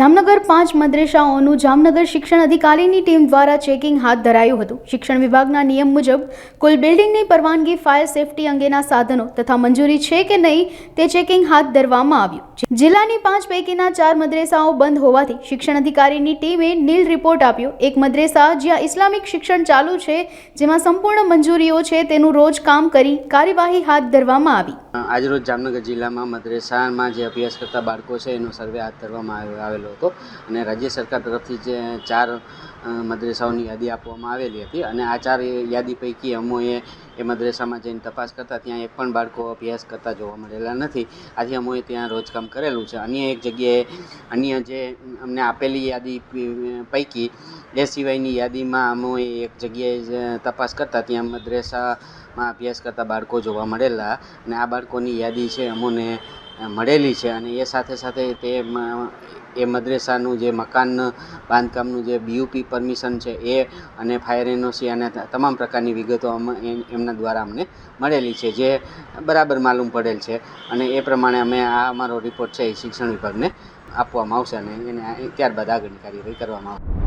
જામનગર પાંચ મદ્રેસાઓનું જામનગર શિક્ષણ અધિકારીની ટીમ દ્વારા ચેકિંગ હાથ ધરાયું હતું. શિક્ષણ વિભાગના નિયમ મુજબ, કુલ બિલ્ડિંગની પરવાનગી, ફાયર સેફટી અંગેના સાધનો તથા મંજૂરી છે કે નહીં, તે ચેકિંગ હાથ ધરવામાં આવ્યું જિલ્લાની પાંચ પૈકીના ચાર મદ્રેસાઓ બંધ હોવાથી શિક્ષણ અધિકારીની ટીમે નીલ રિપોર્ટ આપ્યો. એક મદ્રેસા જ્યાં ઇસ્લામિક શિક્ષણ ચાલુ છે, જેમાં સંપૂર્ણ મંજૂરીઓ છે, તેનું રોજ કામ કરી કાર્યવાહી હાથ ધરવામાં આવી. આજરોજ જામનગર જિલ્લામાં મદ્રેસામાં જે અભ્યાસ કરતા બાળકો છે, એનો સર્વે હાથ ધરવામાં આવ્યો- આવેલો હતો અને રાજ્ય સરકાર તરફથી જે ચાર મદ્રેસાઓની યાદી આપવામાં આવેલી હતી અને આ ચાર યાદી પૈકી અમોએ એ મદ્રેસામાં જઈને તપાસ કરતા ત્યાં એક પણ બાળકો અભ્યાસ કરતા જોવા મળેલા નથી. આથી અમોએ ત્યાં રોજકામ કરેલું છે. અન્ય એક જગ્યાએ અન્ય જે અમને આપેલી યાદી પૈકી એ સિવાયની યાદીમાં અમોએ એક જગ્યાએ તપાસ કરતા ત્યાં મદ્રેસામાં અભ્યાસ કરતા બાળકો જોવા મળેલા અને આ બાળકોની યાદી છે અમોને મળેલી છે અને એ સાથે સાથે તે એ મદ્રેસાનું જે મકાન, બાંધકામનું જે બીયુપી પરમિશન છે એ અને ફાયર એનઓસી અને તમામ પ્રકારની વિગતો એમના દ્વારા અમને મળેલી છે, જે બરાબર માલુમ પડેલ છે. અને એ પ્રમાણે અમે આ અમારો રિપોર્ટ છે એ શિક્ષણ વિભાગને આપવામાં આવશે અને એને ત્યારબાદ આગળની કાર્યવાહી કરવામાં આવશે.